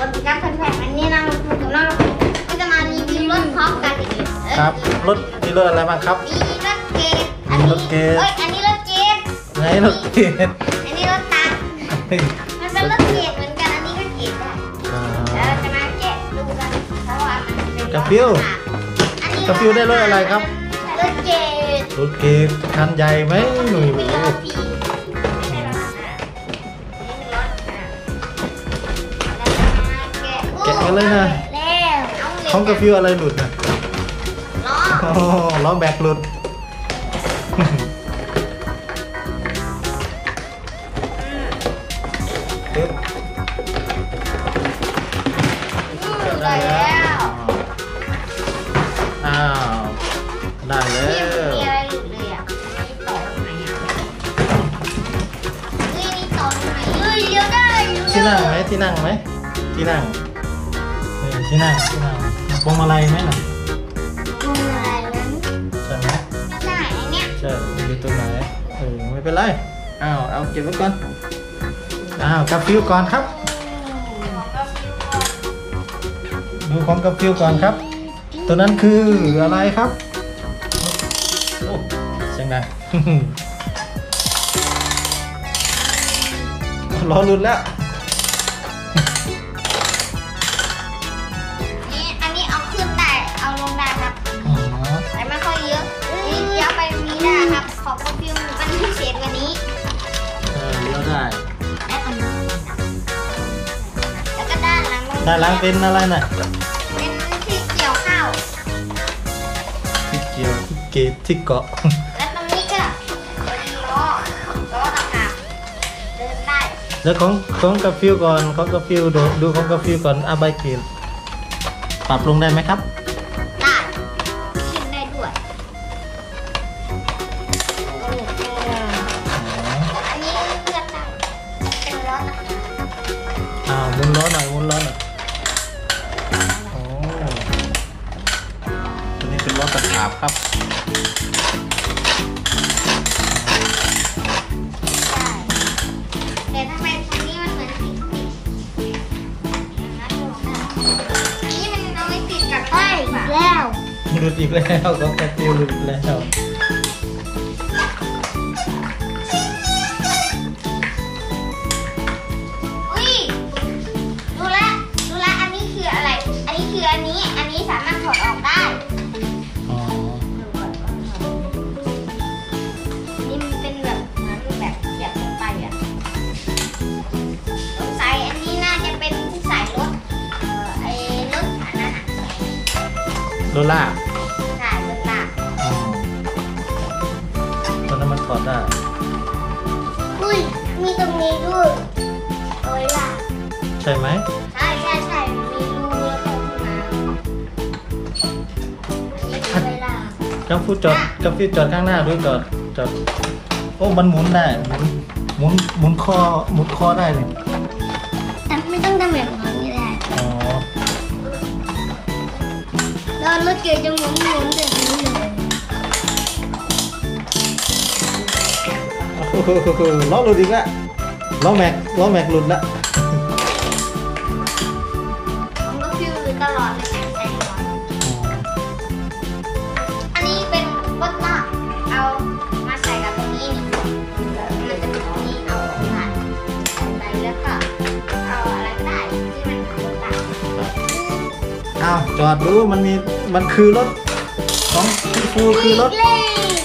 สวัสดีครับแฟนๆวันนี้น้องคุณกับน้องก็จะมารีวิวรถพร้อมกันอีกเอ้ยครับรถมีรถอะไรบ้างครับมีรถเกตอันมีนี้รถเกรดเอ้ยอันนี้รถเกตไหนรถเกียร์อันนี้รถตักมันเป็นรถเกตเหมือนกันอันนี้ก็เกตได้อ่าแล้วเราจะมาแกะดูกันเพราะว่ามันเป็นกระฟิวอันนี้กระฟิวได้รถอะไรครับรถเกตรถเกียร์คันใหญ่ไหมหนุ่ะแกะกันเลยนะแล้วเอาเหล็กของกระฟิวอะไรหลุดนะล้อโอ้โหล้อแบกหลุดปึ๊บได้แล้วอ้าวได้แล้นี่มันวมีอะไรหลุดเลยอะนี่ต่อตรงไหนอะนี่นี่ต่อตรงไหนเฮ้ยเลี้ยวได้เลี้ยวที่ได้นั่งไหมที่นั่งไหมที่นั่ง นี่ที่นั่งที่นั่งพวงมาลัยไหมน่ะตรงไหนนั้นใช่ไหมไม่ได้ไอ้เนี่ยใช่อยู่ตรงไหนเออไม่เป็นไรอ้าวเอาเก็บไว้ก่อนอ้าวกับฟิวก่อนครับดูของกับฟิวก่อนครับ ตัวนั้นคืออะไรครับโอ้เสียงดังล้อหลุดแล้ว นหลังด้านหลังเป็นอะไรน่ะเป็นที่เกี่ยวข้าว ที่เกี่ยวที่เกตที่เกาะและตรงนี้ก็เป็นล้อล้อต่างหากเดินได้แล้วของของกาฟิวก่อนของกาฟิวดูดูของกาฟิวก่อนอาใบเกตปรับลงได้ไหมครับได้ขึ้นได้ด้วยอันนี้เลือกได้เป็นล้อต่างหากอ่าหมุนล้อหน่อยหมุนล้อหน่อย ครับได้แต่ทำไมทางนี้มันเหมือนติดติดอันนี้มันเอาไว้ติดกับป้ายแล้วหลุดอีกแล้วของกาฟิวหลุดอีกแล้ว โดล่าใช่รถลากอ๋อตัวนั้นมันถอดได้อุ้ยมีตรงนี้ด้วยเอาไว้ลากใช่ไหมใช่ใช่ใช่มีรูแล้วก็ขึ้นมาอันนี้เอาไว้ลากกาฟิวจอดกาฟิวจอดข้างหน้าด้วยจอดจอดโอ้มันหมุนได้หมุนหมุนหมุนคอหมุนคอได้เลยแต่ไม่ต้องทำแบบ แล้วรถเก๋งจะหมุนหมุน อ้าวจอดดูมันมีมันคือรถของพี่ฟูคือรถเล่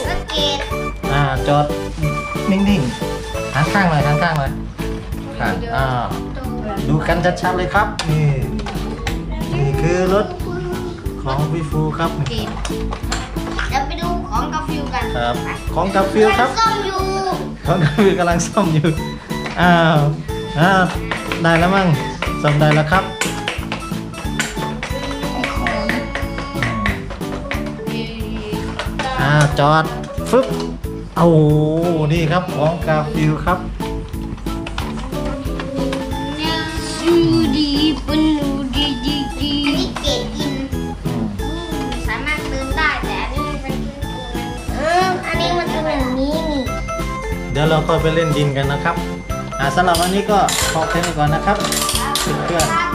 รถเกตอ่าจอดนิ่งๆหันข้างหน่อยหันข้างหน่อยค่ะอ่าดูกันชัดๆเลยครับนี่นี่คือรถของพี่ฟูครับเกตเดี๋ยวไปดูของกาฟิวกันครับของกับฟิวครับซ่อมอยู่ของกับฟิวกำลังซ่อมอยู่อ้าวอ้าวได้แล้วมั้งซ่อมได้แล้วครับ จอดฟึบโอ้โหนี่ครับของกาฟิวครับดูดีเป็นดูดีดีดีอันนี้เกตอินสามารถเดินได้แต่อันนี้มันเป็นเอออันนี้มันเป็นแบบนี้นี่เดี๋ยวเราค่อยไปเล่นดินกันนะครับอ่าสำหรับวันนี้ก็ขอแค่นี้ก่อนนะครับครับบ๊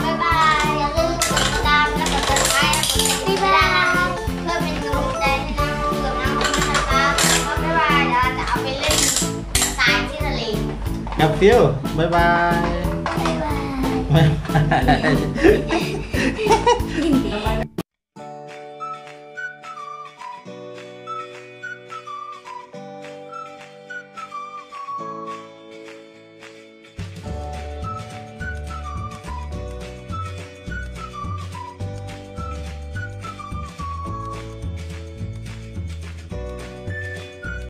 ายบายกับฟิ